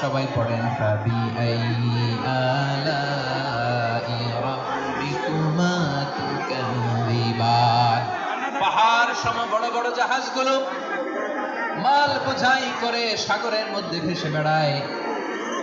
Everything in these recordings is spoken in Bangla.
সবাই পড়েন পাহাড় সম বড় বড় জাহাজগুলো মাল বোঝাই করে সাগরের মধ্যে ভেসে বেড়ায়।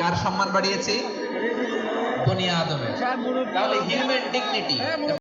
কার সম্মান বাড়িয়েছি? দুনিয়া আদমের। তাহলে হিউম্যান ডিগনিটি